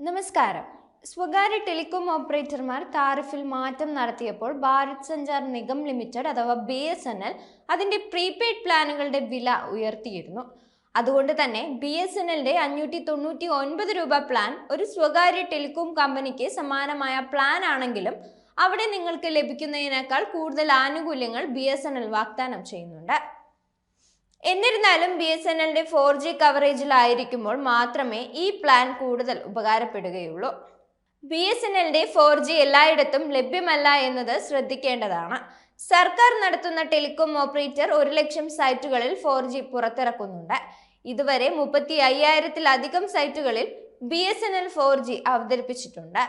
നമസ്കാരം. സ്വകാര്യ ടെലികോം ഓപ്പറേറ്റർമാർ താരിഫിൽ മാറ്റം നടത്തിയപ്പോൾ ഭാരത് സഞ്ചാർ നിഗം ലിമിറ്റഡ് അഥവാ ബി എസ് എൻ എൽ അതിന്റെ പ്രീപെയ്ഡ് പ്ലാനുകളുടെ വില ഉയർത്തിയിരുന്നു. അതുകൊണ്ട് തന്നെ ബി എസ് എൻ എല്ലിന്റെ അഞ്ഞൂറ്റി തൊണ്ണൂറ്റി ഒൻപത് രൂപ പ്ലാൻ ഒരു സ്വകാര്യ ടെലികോം കമ്പനിക്ക് സമാനമായ പ്ലാൻ ആണെങ്കിലും അവിടെ നിങ്ങൾക്ക് ലഭിക്കുന്നതിനേക്കാൾ കൂടുതൽ ആനുകൂല്യങ്ങൾ ബി എസ് എൻ എൽ വാഗ്ദാനം ചെയ്യുന്നുണ്ട്. എന്നിരുന്നാലും ബി എസ് എൻ എല്ലിന്റെ ഫോർ ജി കവറേജിലായിരിക്കുമ്പോൾ മാത്രമേ ഈ പ്ലാൻ കൂടുതൽ ഉപകാരപ്പെടുകയുള്ളൂ. ബി എസ് എൻ എല്ലിന്റെ ഫോർ ജി എല്ലായിടത്തും ലഭ്യമല്ല എന്നത് ശ്രദ്ധിക്കേണ്ടതാണ്. സർക്കാർ നടത്തുന്ന ടെലികോം ഓപ്പറേറ്റർ ഒരു ലക്ഷം സൈറ്റുകളിൽ ഫോർ ജി പുറത്തിറക്കുന്നുണ്ട്. ഇതുവരെ മുപ്പത്തി അയ്യായിരത്തിലധികം സൈറ്റുകളിൽ B S N L four G അവതരിപ്പിച്ചിട്ടുണ്ട്.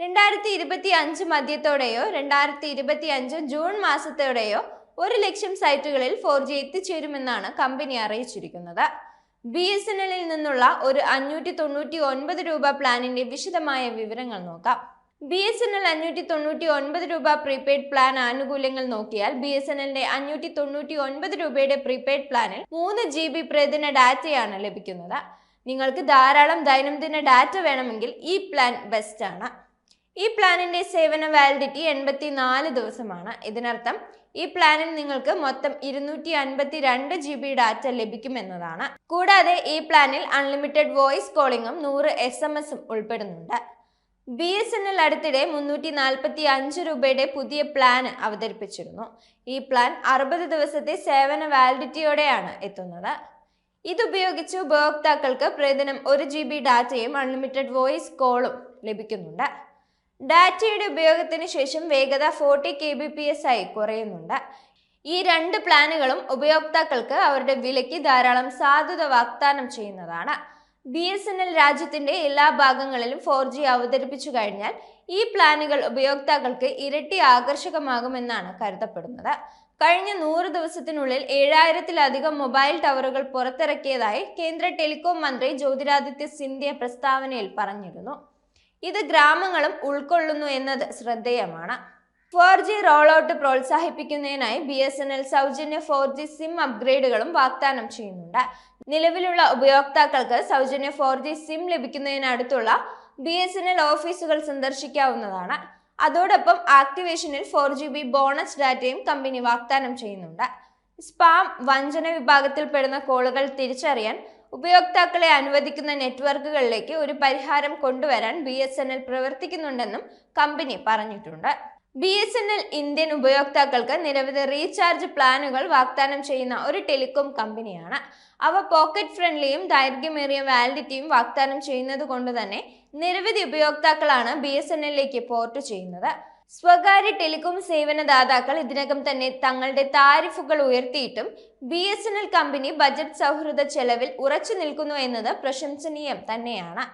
രണ്ടായിരത്തി ഇരുപത്തി അഞ്ച് മധ്യത്തോടെയോ രണ്ടായിരത്തി ഇരുപത്തി അഞ്ച് ജൂൺ മാസത്തോടെയോ ഒരു ലക്ഷം സൈറ്റുകളിൽ ഫോർ ജി എത്തിച്ചേരുമെന്നാണ് കമ്പനി അറിയിച്ചിരിക്കുന്നത്. ബി എസ് എൻ എല്ലിൽ നിന്നുള്ള ഒരു അഞ്ഞൂറ്റി തൊണ്ണൂറ്റി ഒൻപത് രൂപ പ്ലാനിന്റെ വിശദമായ വിവരങ്ങൾ നോക്കാം. ബി എസ് എൻ എൽ അഞ്ഞൂറ്റി തൊണ്ണൂറ്റി ഒൻപത് രൂപ പ്രീപെയ്ഡ് പ്ലാൻ ആനുകൂല്യങ്ങൾ നോക്കിയാൽ ബി എസ് എൻ എല്ലിന്റെ അഞ്ഞൂറ്റി തൊണ്ണൂറ്റി ഒൻപത് രൂപയുടെ പ്രീപെയ്ഡ് പ്ലാനിൽ മൂന്ന് ജി ബി പ്രതിദിന ഡാറ്റയാണ് ലഭിക്കുന്നത്. നിങ്ങൾക്ക് ധാരാളം ദൈനംദിന ഡാറ്റ വേണമെങ്കിൽ ഈ പ്ലാൻ ബെസ്റ്റ് ആണ്. ഈ പ്ലാനിന്റെ സേവന വാലിഡിറ്റി എൺപത്തി നാല് ദിവസമാണ്. ഇതിനർത്ഥം ഈ പ്ലാനിൽ നിങ്ങൾക്ക് മൊത്തം ഇരുന്നൂറ്റി അൻപത്തി രണ്ട് ജി ബി ഡാറ്റ ലഭിക്കുമെന്നതാണ്. കൂടാതെ ഈ പ്ലാനിൽ അൺലിമിറ്റഡ് വോയിസ് കോളിംഗും നൂറ് എസ് എം എസും ഉൾപ്പെടുന്നുണ്ട്. ബി എസ് എൻ എൽ അടുത്തിടെ മുന്നൂറ്റി നാൽപ്പത്തി അഞ്ച് രൂപയുടെ പുതിയ പ്ലാൻ അവതരിപ്പിച്ചിരുന്നു. ഈ പ്ലാൻ അറുപത് ദിവസത്തെ സേവന വാലിഡിറ്റിയോടെയാണ് എത്തുന്നത്. ഇതുപയോഗിച്ച് ഉപഭോക്താക്കൾക്ക് പ്രതിദിനം ഒരു ജി ബി ഡാറ്റയും അൺലിമിറ്റഡ് വോയിസ് കോളും ലഭിക്കുന്നുണ്ട്. ഡാറ്റയുടെ ഉപയോഗത്തിന് ശേഷം വേഗത forty K B P S ആയി കുറയുന്നുണ്ട്. ഈ രണ്ട് പ്ലാനുകളും ഉപയോക്താക്കൾക്ക് അവരുടെ വിലയ്ക്ക് ധാരാളം സാധുത വാഗ്ദാനം ചെയ്യുന്നതാണ്. ബി എസ് എൻ എൽ രാജ്യത്തിന്റെ എല്ലാ ഭാഗങ്ങളിലും ഫോർ ജി അവതരിപ്പിച്ചു കഴിഞ്ഞാൽ ഈ പ്ലാനുകൾ ഉപയോക്താക്കൾക്ക് ഇരട്ടി ആകർഷകമാകുമെന്നാണ് കരുതപ്പെടുന്നത്. കഴിഞ്ഞ നൂറ് ദിവസത്തിനുള്ളിൽ ഏഴായിരത്തിലധികം മൊബൈൽ ടവറുകൾ പുറത്തിറക്കിയതായി കേന്ദ്ര ടെലികോം മന്ത്രി ജ്യോതിരാദിത്യ സിന്ധ്യ പ്രസ്താവനയിൽ പറഞ്ഞിരുന്നു. ഇത് ഗ്രാമങ്ങളും ഉൾക്കൊള്ളുന്നു എന്നത് ശ്രദ്ധേയമാണ്. ഫോർ ജി റോൾ ഔട്ട് പ്രോത്സാഹിപ്പിക്കുന്നതിനായി ബി എസ് എൻ എൽ സൗജന്യ ഫോർ ജി സിം അപ്ഗ്രേഡുകളും വാഗ്ദാനം ചെയ്യുന്നുണ്ട്. നിലവിലുള്ള ഉപയോക്താക്കൾക്ക് സൗജന്യ ഫോർ ജി സിം ലഭിക്കുന്നതിനടുത്തുള്ള ബി എസ് എൻ എൽ ഓഫീസുകൾ സന്ദർശിക്കാവുന്നതാണ്. അതോടൊപ്പം ആക്ടിവേഷനിൽ ഫോർ ജി ബി ബോണസ് ഡാറ്റയും കമ്പനി വാഗ്ദാനം ചെയ്യുന്നുണ്ട്. സ്പാം വഞ്ചന വിഭാഗത്തിൽപ്പെടുന്ന കോളുകൾ തിരിച്ചറിയാൻ ഉപയോക്താക്കളെ അനുവദിക്കുന്ന നെറ്റ്വർക്കുകളിലേക്ക് ഒരു പരിഹാരം കൊണ്ടുവരാൻ ബി എസ് എൻ എൽ പ്രവർത്തിക്കുന്നുണ്ടെന്നും കമ്പനി പറഞ്ഞിട്ടുണ്ട്. B S N L Indian ഉപയോക്താക്കൾക്ക് നിരവധി റീചാർജ് പ്ലാനുകൾ വാഗ്ദാനം ചെയ്യുന്ന ഒരു ടെലികോം കമ്പനിയാണ്. അവ പോക്കറ്റ് ഫ്രണ്ട്ലിയും ദൈർഘ്യമേറിയ വാലിഡിറ്റിയും വാഗ്ദാനം ചെയ്യുന്നത് കൊണ്ട് തന്നെ നിരവധി ഉപയോക്താക്കളാണ് ബി എസ് എൻ എല്ലിലേക്ക് പോർട്ട് ചെയ്യുന്നത്. സ്വകാര്യ ടെലികോം സേവനദാതാക്കൾ ഇതിനകം തന്നെ തങ്ങളുടെ താരിഫുകൾ ഉയർത്തിയിട്ടും B S N L company budget സൗഹൃദ ചെലവിൽ ഉറച്ചു നിൽക്കുന്നു എന്നത് പ്രശംസനീയം തന്നെയാണ്.